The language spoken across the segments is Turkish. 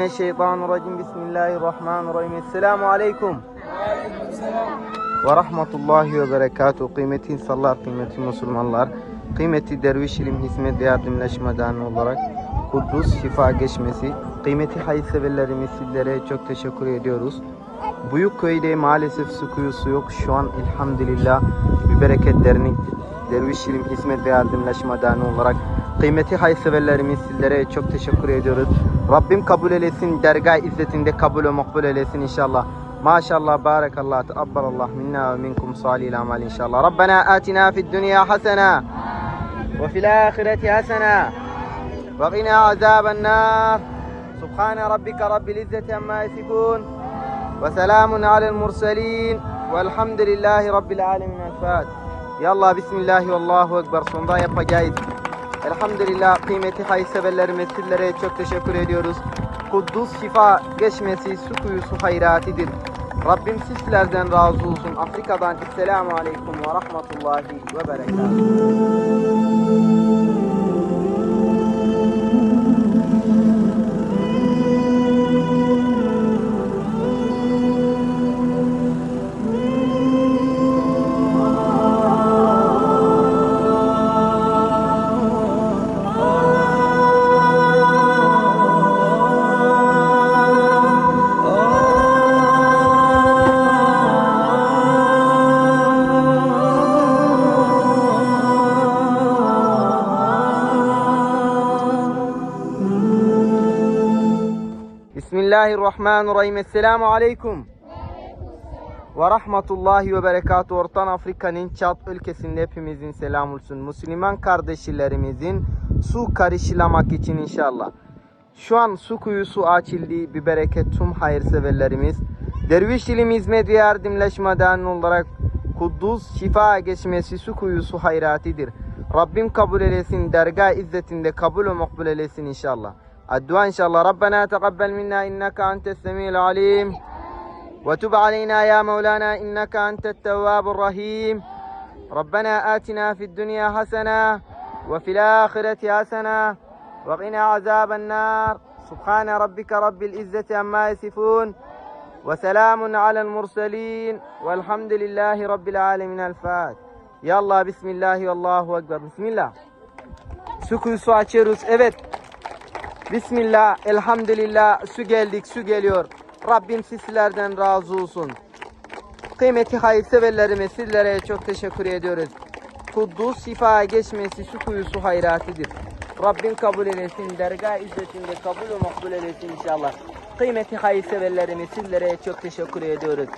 mineşşeytanirracim. Bismillahirrahmanirrahim. Esselamu aleyküm. Ve rahmetullahi ve berekatuhu. Kıymetli insanlar, kıymetli Müslümanlar, kıymetli derviş ilim hizmet ve yardımlaşma olarak Kudüs şifa geçmesi, kıymetli hayırseverlerimiz sizlere çok teşekkür ediyoruz. Büyük köyde maalesef su kuyusu yok. Şu an elhamdülillah bir bereketlerini Derviş İlim Hizmet ve Yardımlaşma olarak kıymetli hayırseverlerimiz sizlere çok teşekkür ediyoruz. Rabbim kabul eylesin, dergah izzetinde kabul ve makbul eylesin inşallah. Maşallah, barakallah, teabbalallah minna ve minkum salihil amal inşallah. Rabbena atina fid dünya hasena ve fil ahireti hasena ve qina azaben nar. Subhane rabbike rabbil izzeti amma yasifun ve selamun alel murselin velhamdülillahi rabbil alemin. El Fatiha. Yallah bismillah ve Allahu ekber sonunda yapacağız. Elhamdülillah kıymeti hayırseverlerime sizlere çok teşekkür ediyoruz. Kuddus şifa geçmesi su kuyusu hayratidir. Rabbim sizlerden razı olsun. Afrika'dan Esselamu Aleyküm ve Rahmetullahi ve Berekatuhu. Bismillahirrahmanirrahim. Esselamu Aleyküm. Ve rahmetullahi ve berekatuhu. Ortan Afrika'nın Çat ülkesinde hepimizin selam olsun. Müslüman kardeşlerimizin su karışılamak için inşallah. Şu an su kuyusu açıldı. Bir bereket tüm hayırseverlerimiz. Derviş ilim hizmet ve yardımlaşma derneği olarak Kuddus şifa geçmesi su kuyusu hayratidir. Rabbim kabul eylesin. Dergah izzetinde kabul ve makbul eylesin inşallah. الدعاء إن شاء الله. ربنا تقبل منا إنك أنت السميع العليم. وتب علينا يا مولانا إنك أنت التواب الرحيم. ربنا آتنا في الدنيا حسنة وفي الآخرة حسنة وقنا عذاب النار. سبحان ربك رب العزة عما يصفون وسلام على المرسلين والحمد لله رب العالمين. الفاتح. يا الله بسم الله والله أكبر. بسم الله. su açıyoruz. Evet. Bismillah, elhamdülillah, su geldik, su geliyor. Rabbim sizlerden razı olsun. Kıymeti hayırseverlerime sizlere çok teşekkür ediyoruz. Kuddus şifa geçmesi su kuyusu hayratidir. Rabbim kabul eylesin, dergah izzetinde kabul ve makbul eylesin inşallah. Kıymeti hayırseverlerime sizlere çok teşekkür ediyoruz.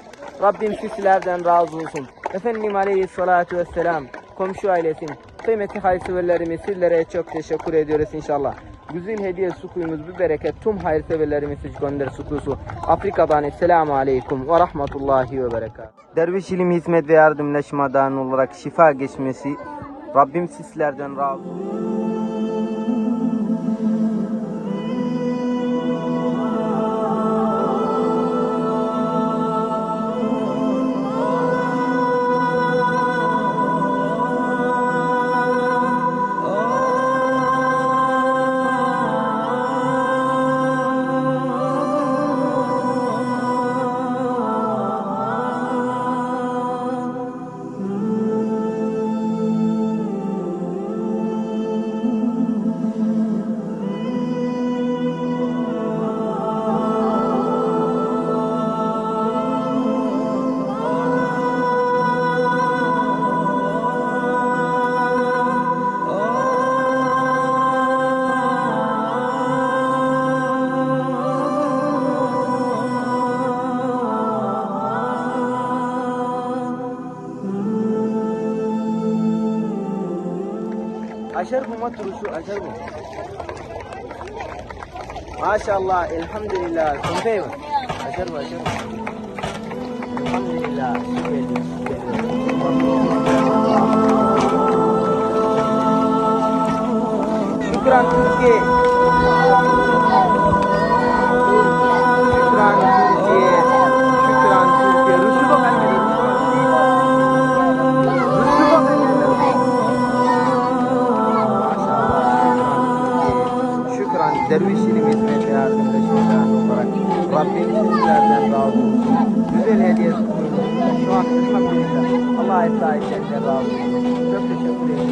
Rabbim sizlerden razı olsun. Efendim aleyhissalatu vesselam, komşu ailesin, kıymeti hayırseverlerime sizlere çok teşekkür ediyoruz inşallah. Güzel hediye su kuyumuz bir bereket tüm hayırseverlerimiz gönder su kuyusu. Afrika'dan Esselamu Aleyküm ve Rahmetullahi ve Berekat. Derviş ilim hizmet ve yardımlaşma derneği olarak şifa geçmesi Rabbim sizlerden razı olsun. Aşar bu maturuşu aşar bu. Maşallah elhamdülillah. Kumpey mi? Aşar bu aşar bu. Elhamdülillah. Şükran Türkiye. dervişilim hizmeti ardında şeytan olarak Rabbim sizlerden razı olsun. Güzel hediye sunuyorsunuz. Şu an kısmak üzere. Allah'a emanet olun. Çok teşekkür ederim.